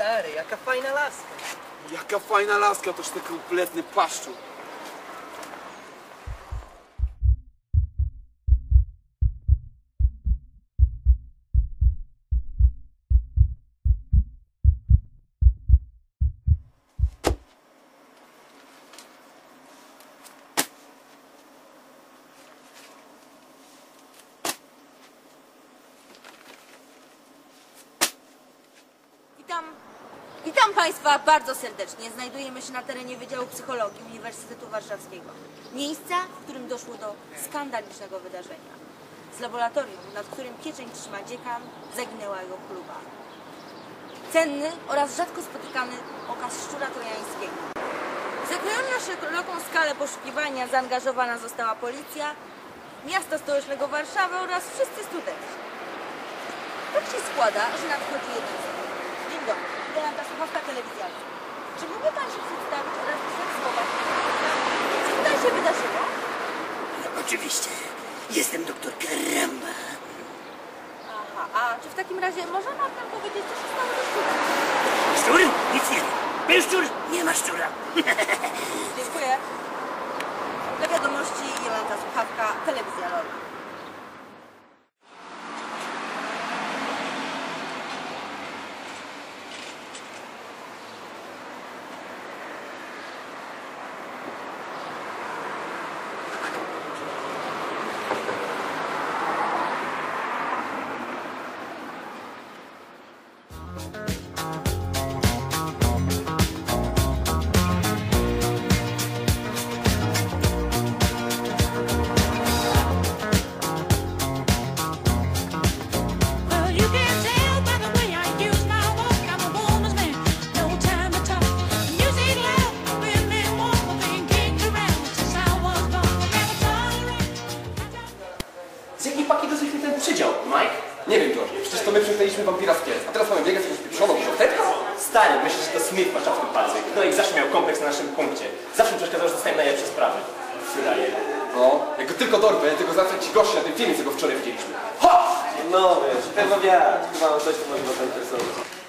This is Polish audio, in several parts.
Stary, jaka fajna laska. Jaka fajna laska, toż ten kompletny paszczu. Witam. Witam Państwa bardzo serdecznie. Znajdujemy się na terenie Wydziału Psychologii Uniwersytetu Warszawskiego. Miejsca, w którym doszło do skandalicznego wydarzenia. Z laboratorium, nad którym pieczeń trzyma dziekan, zaginęła jego chluba. Cenny oraz rzadko spotykany okaz szczura trojańskiego. Zakrojony na szeroką skalę poszukiwania zaangażowana została policja, miasta stołecznego Warszawy oraz wszyscy studenci. Tak się składa, że nadchodzi jeden z dobry, Jolanta Słuchawka Telewizjalna. Czy mógłby Pan się przedstawić oraz pisać słowa? Co tutaj się wydarzyło? Oczywiście. Jestem doktor Karamba. Aha, a czy w takim razie może Pan nam powiedzieć, co się stało ze szczurem? Szczur? Nic nie wiem. Był szczur? Nie ma szczura. Dziękuję. Dla wiadomości Jolanta Słuchawka Telewizja. To my przykleiliśmy wampira w kiec, a teraz mamy biegać jakąś pieprzoną żółtetką? Stary, myślę, że to Smith ma czapkę palcy. No i zawsze miał kompleks na naszym punkcie. Zawsze przeszkadzał, że dostałem najlepsze sprawy. Wydaje. No, jak go tylko dorwę, tylko zawsze ci gości na tym filmie, co go wczoraj widzieliśmy. Ha! No wiesz, chyba wiatr, chyba coś, co może was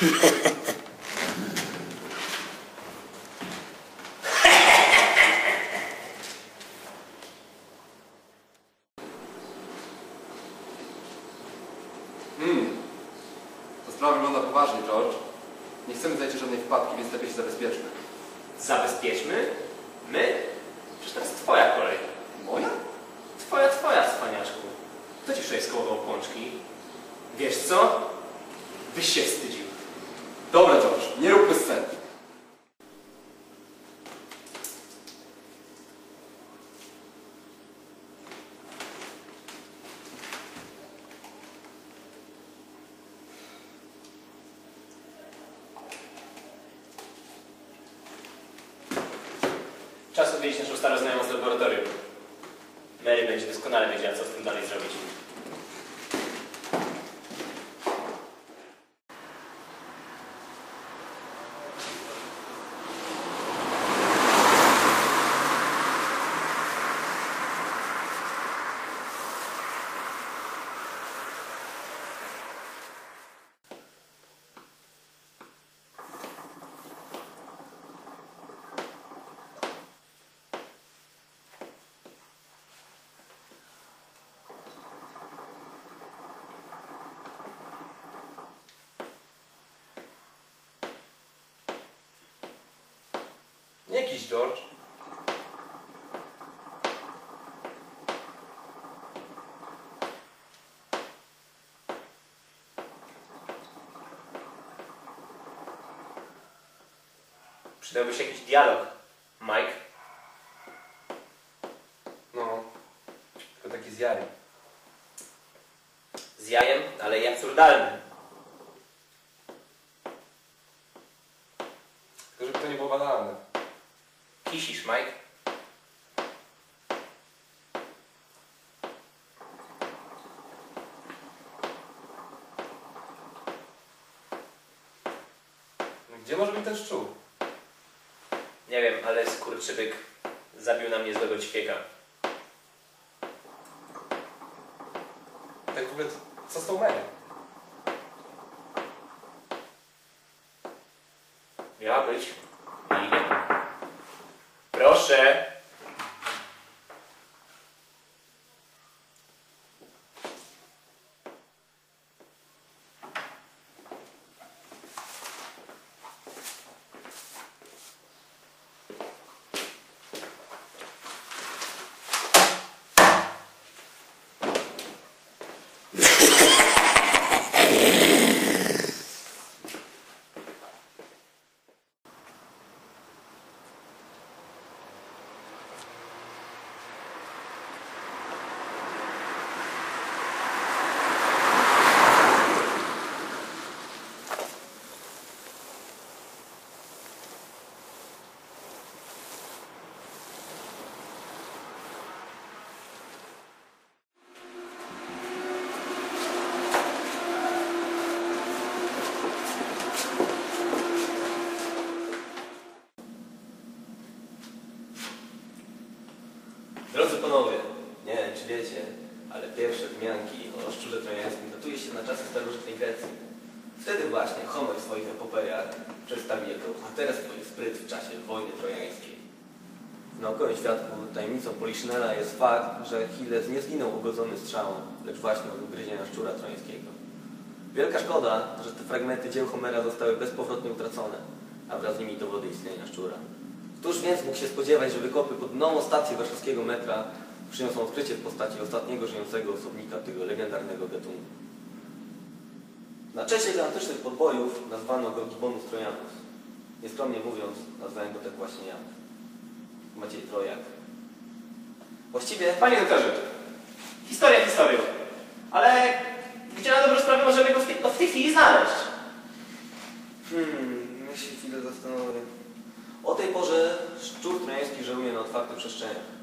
zainteresować. To sprawa wygląda poważnie, George. Nie chcemy zajść żadnej wpadki, więc lepiej się zabezpieczmy. Zabezpieczmy? My? Przecież teraz twoja kolej. Moja? Twoja, twoja, cwaniaczku. Kto ci wczoraj skołował pączki? Wiesz co? Byś się wstydził. Dobra, George, nie róbmy scen. Czas odwiedzić naszą starą znajomą z laboratorium. Mary będzie doskonale wiedziała, co z tym dalej zrobić. Jakiś George. Przydałby się jakiś dialog. Mike? No, tylko taki z jary. Z jajem, ale i absurdalny. Tylko żeby to nie było banalne. Gdzie może być ten szczur? Nie wiem, ale skurczybyk zabił na mnie złego ćwieka. Tak w ogóle, co z tą Mary? Miała być. Proszę! Drodzy panowie, nie wiem czy wiecie, ale pierwsze wzmianki o szczurze trojańskim datuje się na czasy starożytnej Grecji. Wtedy właśnie Homer w swoich epopejach przedstawił jako bohatera swój spryt w czasie wojny trojańskiej. W naukowym świadku tajemnicą Poliszynela jest fakt, że Achilles nie zginął ugodzony strzałą, lecz właśnie od ugryzienia szczura trojańskiego. Wielka szkoda, że te fragmenty dzieł Homera zostały bezpowrotnie utracone, a wraz z nimi dowody istnienia szczura. Któż więc mógł się spodziewać, że wykopy pod nową stację warszawskiego metra przyniosą odkrycie w postaci ostatniego żyjącego osobnika tego legendarnego gatunku. Na czasie gigantycznych podbojów nazwano go Gibonus Trojanus. Nieskromnie mówiąc, nazwałem go tak właśnie ja. Maciej Trojak. Właściwie Panie doktorze, historia historią, ale gdzie na dobrą sprawę możemy go w tej, w tej chwili znaleźć? Hmm, ja się chwilę zastanowię. Tej porze szczur trojański żeruje na otwartych przestrzeniach.